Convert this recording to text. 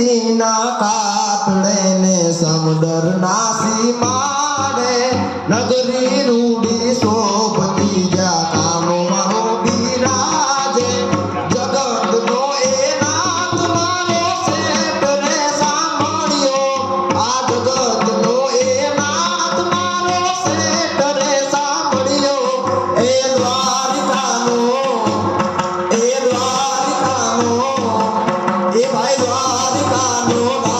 ના કાતડે ને સમુદર ના સીમાડે નગરી રૂડી Senhor.